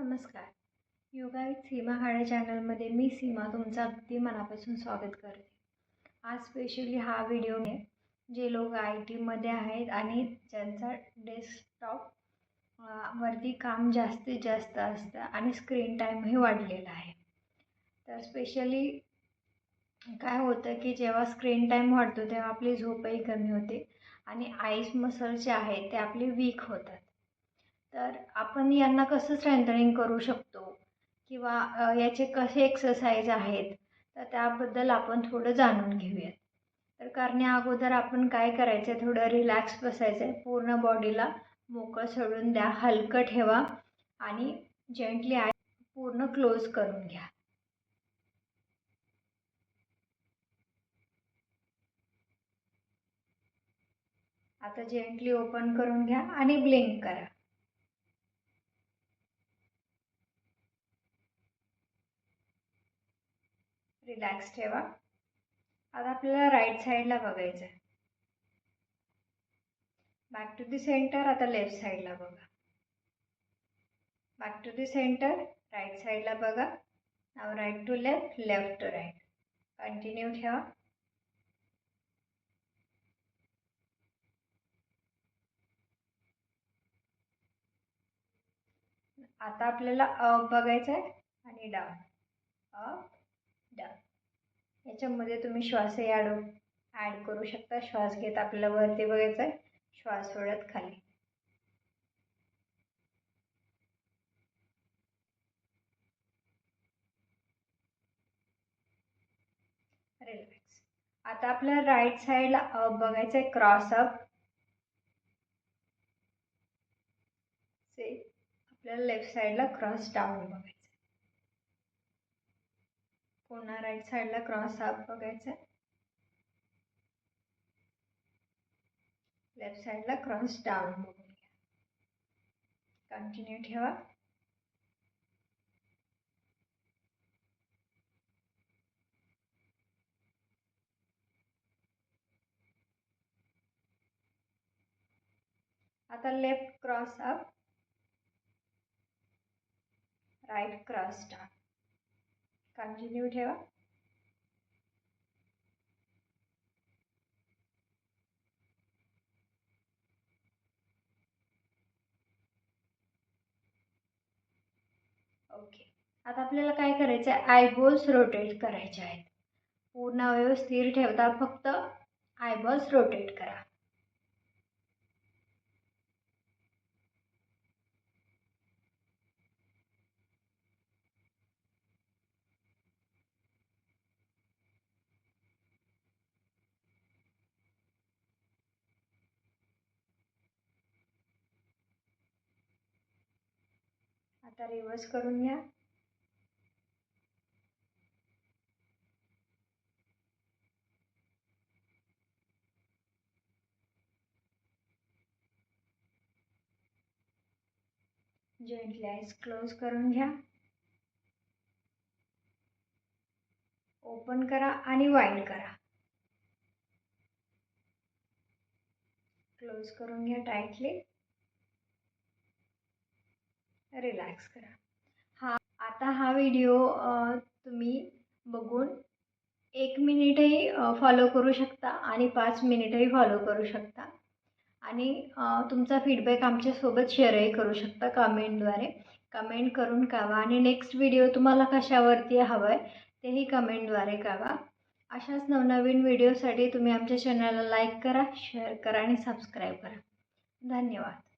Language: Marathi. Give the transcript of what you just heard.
नमस्कार. योगा विथ सीमा खाडे चॅनलमध्ये मी सीमा तुमचं अगदी मनापासून स्वागत करते. आज स्पेशली हा व्हिडिओ मी जे लोक आय टीमध्ये आहेत आणि ज्यांचा डेस्कटॉप वरती काम जास्तीत जास्त असतं आणि स्क्रीन टाईमही वाढलेला आहे. तर स्पेशली काय होतं की जेव्हा स्क्रीन टाईम वाढतो तेव्हा आपली झोपही कमी होते आणि आईस मसल्स जे आहेत ते आपले वीक होतात. तर आपण यांना कसं स्ट्रेंथनिंग करू शकतो? किंवा याचे कसे एक्सरसाइज आहेत? तर त्याबद्दल आपण थोडं जाणून घेऊयात. तर करण्या अगोदर आपण काय करायचं आहे थोडं रिलॅक्स बसायचं आहे पूर्ण बॉडीला मोकळं सोडून द्या. हलकं ठेवा. आणि जेंटली आय पूर्ण क्लोज करून घ्या. आता जेंटली ओपन करून घ्या आणि ब्लिंक करा. रिलॅक्स ठेवा. आता आपल्याला राईट साईडला बघायचं आहे बॅक टू दी सेंटर आता लेफ्ट साईडला बघा. Back to the centre right साईडला बघा. नाव right to left left to right continue ठेवा. आता आपल्याला अप बघायचं आहे आणि डाऊन अप त्याच्यामध्ये तुम्ही श्वासही ॲड ॲड करू शकता. श्वास घेत आपल्याला वरती बघायचं आहे श्वास सोडत खाली. रिलॅक्स आता आपल्याला राईट साईडला अप बघायचं आहे क्रॉस अप आपल्याला लेफ्ट साईडला क्रॉस डाऊन बघायचं. पुन्हा राईट साईडला क्रॉस हाफ बघायचं. आहे लेफ्ट साईडला क्रॉस डाऊन बघून घ्या कंटिन्यू ठेवा. आता left cross up right cross down continue ठेवा. ओके आता आपल्याला काय करायचं आहे आयबॉल्स रोटेट करायचे आहेत. पूर्ण व्यवस्थिर स्थिर ठेवता फक्त आयबॉल्स रोटेट करा. आता रिवर्स करून घ्या. जेंटली आईज क्लोज करून घ्या. ओपन करा आणि वाईड करा. क्लोज करून घ्या टाईटली रिलॅक्स करा. हा आता हा व्हिडिओ तुम्ही बघून एक मिनिटही फॉलो करू शकता आणि पाच मिनिटही फॉलो करू शकता. आणि तुमचा फीडबॅक आमच्यासोबत शेअरही करू शकता कमेंटद्वारे कमेंट करून कळवा आणि नेक्स्ट व्हिडिओ तुम्हाला कशावरती हवं आहे तेही कमेंटद्वारे कळवा अशाच नवनवीन व्हिडिओसाठी तुम्ही आमच्या चॅनलला लाईक करा शेअर करा आणि सबस्क्राईब करा. धन्यवाद.